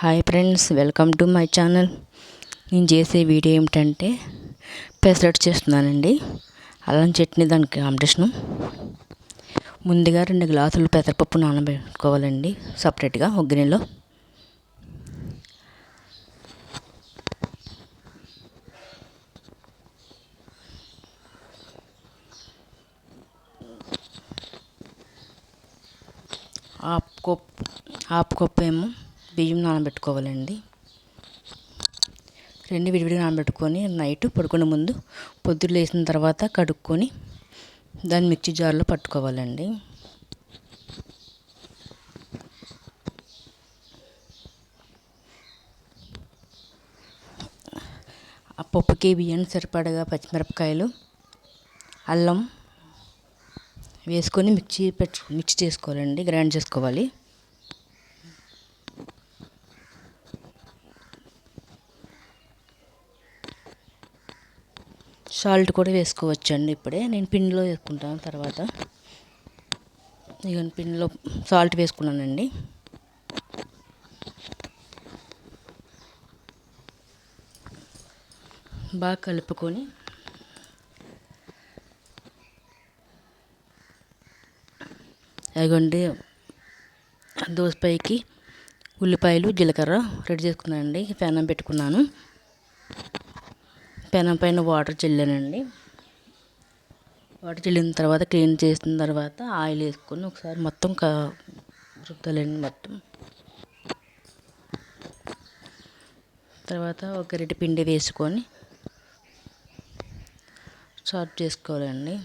Hi friends welcome to my channel. నేను చేసే video ఏమిటంటే పెసరట్ చేస్తున్నానండి. అల్లం చట్నీ దానికి కాంపిటీషను ముందుగా రెండు గ్లాసులు పెసరపప్పు నానబెట్టుకోవాలండి సపరేట్గా ఒక గిన్నెలో. హాఫ్ కప్ హాఫ్ కప్ ఏమో. బియ్యం నానబెట్టుకోవాలండి. రెండు విడివిడి నానబెట్టుకొని నైట్ పడుకునే ముందు పొద్దున్న లేచిన తర్వాత కడుక్కొని దాన్ని మిక్సీ జార్లో పట్టుకోవాలండి. ఆ పప్పుకి బియ్యాన్ని సరిపడగా పచ్చిమిరపకాయలు అల్లం వేసుకొని మిక్సీ పెట్టు మిక్స్ చేసుకోవాలండి గ్రైండ్ చేసుకోవాలి. సాల్ట్ కూడా వేసుకోవచ్చండి ఇప్పుడే. నేను పిండిలో వేసుకుంటాను తర్వాత. ఇక పిండిలో సాల్ట్ వేసుకున్నానండి. బాగా కలుపుకొని అదిగోండి దోసపైకి ఉల్లిపాయలు జీలకర్ర రెడీ చేసుకున్నానండి. పెనం పెట్టుకున్నాను. పెనం పైన వాటర్ చల్లానండి. వాటర్ చల్లిన తర్వాత క్లీన్ చేసిన తర్వాత ఆయిల్ వేసుకొని ఒకసారి మొత్తం కా రుద్దాలండి మొత్తం. తర్వాత ఒక గరిటె పిండి వేసుకొని సాఫ్ చేసుకోవాలండి.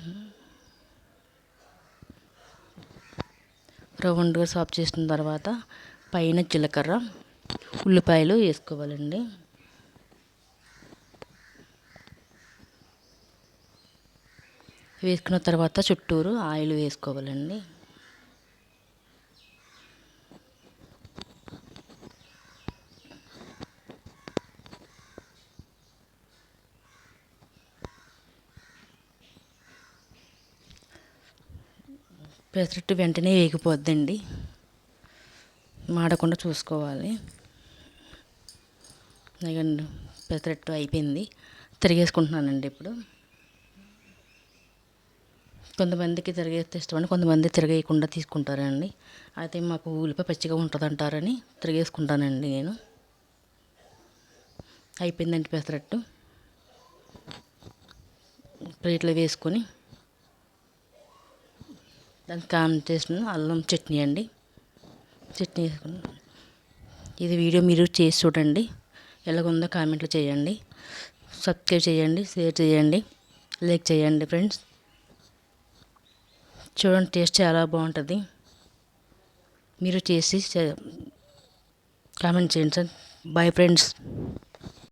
రౌండ్గా సాఫ్ చేసిన తర్వాత పైన జీలకర్ర ఉల్లిపాయలు వేసుకోవాలండి. వేసుకున్న తర్వాత చుట్టూరు ఆయిల్ వేసుకోవాలండి. పెసరట్టు వెంటనే వేగిపోద్దండి. మాడకుండా చూసుకోవాలి. పెసరట్టు అయిపోయింది. తిరిగేసుకుంటున్నానండి ఇప్పుడు. కొంతమందికి తిరగేస్తే ఇష్టమని కొంతమంది తిరగేయకుండా తీసుకుంటారండి. అయితే మాకు ఉల్లిపాయ పచ్చిగా ఉంటుంది అంటారని తిరిగేసుకుంటానండి నేను. అయిపోయిందండి పెసరట్టు. ప్లేట్లో వేసుకొని దానికి చేసిన అల్లం చట్నీ అండి. చట్నీ వేసుకుని ఇది వీడియో మీరు చేసి చూడండి. ఎలాగుందో కామెంట్లు చేయండి. సబ్స్క్రైబ్ చేయండి షేర్ చేయండి లైక్ చేయండి ఫ్రెండ్స్. చూడండి టేస్ట్ చాలా బాగుంటుంది. మీరు చేసి కామెంట్ చేయండి సార్. Bye friends